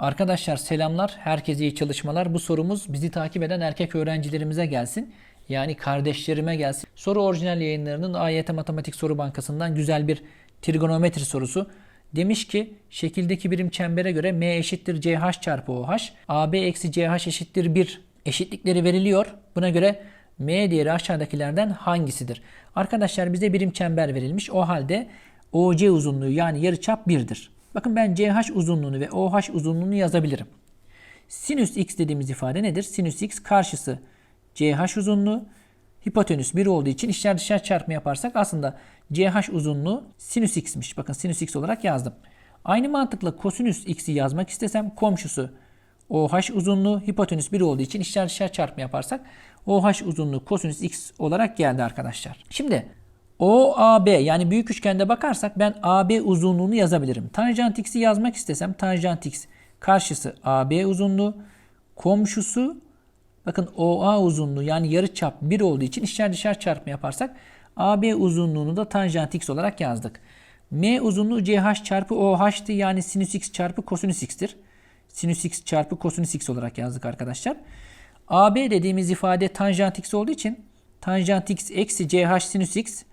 Arkadaşlar selamlar, herkese iyi çalışmalar. Bu sorumuz bizi takip eden erkek öğrencilerimize gelsin. Yani kardeşlerime gelsin. Soru orijinal yayınlarının AYT Matematik Soru Bankası'ndan güzel bir trigonometri sorusu. Demiş ki şekildeki birim çembere göre m eşittir ch çarpı oh, ab eksi ch eşittir 1 eşitlikleri veriliyor. Buna göre m değeri aşağıdakilerden hangisidir? Arkadaşlar bize birim çember verilmiş. O halde OC uzunluğu yani yarıçap 1'dir. Bakın ben CH uzunluğunu ve OH uzunluğunu yazabilirim. Sinüs x dediğimiz ifade nedir? Sinüs x karşısı CH uzunluğu. Hipotenüs 1 olduğu için içler dışlar çarpma yaparsak aslında CH uzunluğu sinüs x'miş. Bakın sinüs x olarak yazdım. Aynı mantıkla kosinüs x'i yazmak istesem komşusu OH uzunluğu hipotenüs 1 olduğu için içler dışlar çarpma yaparsak OH uzunluğu kosinüs x olarak geldi arkadaşlar. Şimdi OAB yani büyük üçgende bakarsak ben AB uzunluğunu yazabilirim. Tanjant x'i yazmak istesem tanjant x karşısı AB uzunluğu komşusu bakın OA uzunluğu yani yarıçap 1 olduğu için içler dışar çarpma yaparsak AB uzunluğunu da tanjant x olarak yazdık. M uzunluğu CH çarpı OH'tı yani sinüs x çarpı kosinüs x'tir. Sinüs x çarpı kosinüs x olarak yazdık arkadaşlar. AB dediğimiz ifade tanjant x olduğu için tanjant x eksi CH sinüs x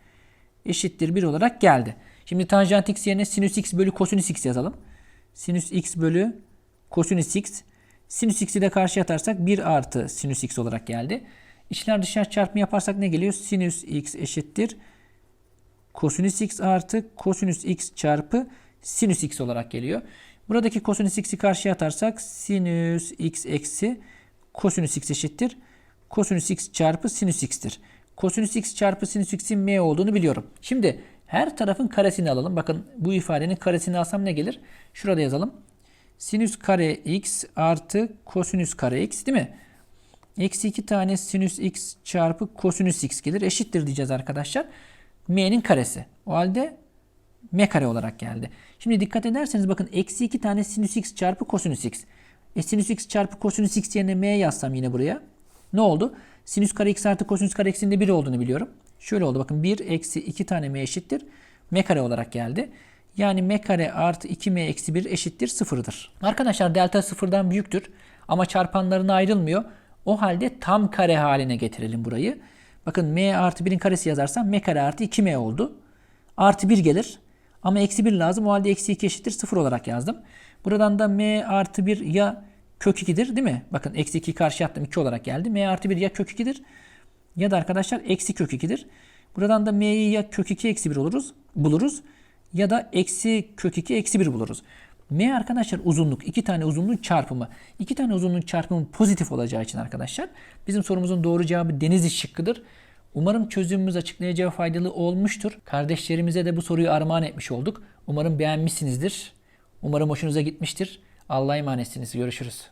eşittir 1 olarak geldi. Şimdi tanjant x yerine sinüs x bölü kosinüs x yazalım. Sinüs x bölü kosinüs x. Sinüs x'i de karşıya atarsak 1 artı sinüs x olarak geldi. İçler dışlar çarpımı yaparsak ne geliyor? Sinüs x eşittir. Kosinüs x artı kosinüs x çarpı sinüs x olarak geliyor. Buradaki kosinüs x'i karşıya atarsak sinüs x eksi kosinüs x eşittir. Kosinüs x çarpı sinüs x'tir. Kosinüs x çarpı sinüs x'in m olduğunu biliyorum. Şimdi her tarafın karesini alalım. Bakın bu ifadenin karesini alsam ne gelir? Şurada yazalım. Sinüs kare x artı kosinüs kare x değil mi? Eksi 2 tane sinüs x çarpı kosinüs x gelir. Eşittir diyeceğiz arkadaşlar. m'nin karesi. O halde m kare olarak geldi. Şimdi dikkat ederseniz bakın eksi 2 tane sinüs x çarpı kosinüs x. E sinüs x çarpı kosinüs x yerine m yazsam yine buraya. Ne oldu? Sinüs kare x artı kosinüs kare x'in de 1 olduğunu biliyorum. Şöyle oldu bakın 1 eksi 2 tane m eşittir. m kare olarak geldi. Yani m kare artı 2m eksi 1 eşittir 0'dır. Arkadaşlar delta sıfırdan büyüktür ama çarpanlarına ayrılmıyor. O halde tam kare haline getirelim burayı. Bakın m artı 1'in karesi yazarsam m kare artı 2m oldu. Artı 1 gelir. Ama eksi 1 lazım. O halde eksi 2 eşittir 0 olarak yazdım. Buradan da m artı 1 ya kök 2'dir değil mi? Bakın eksi 2 karşı attım 2 olarak geldi. m artı 1 ya kök 2'dir ya da arkadaşlar eksi kök 2'dir. Buradan da m'yi ya kök 2 eksi 1 oluruz, buluruz ya da eksi kök 2 eksi 1 buluruz. M arkadaşlar uzunluk. iki tane uzunluğun çarpımı. İki tane uzunluğun çarpımı pozitif olacağı için arkadaşlar bizim sorumuzun doğru cevabı deniz şıkkıdır. Umarım çözümümüz açıklayacağı faydalı olmuştur. Kardeşlerimize de bu soruyu armağan etmiş olduk. Umarım beğenmişsinizdir. Umarım hoşunuza gitmiştir. Allah'a emanetsiniz. Görüşürüz.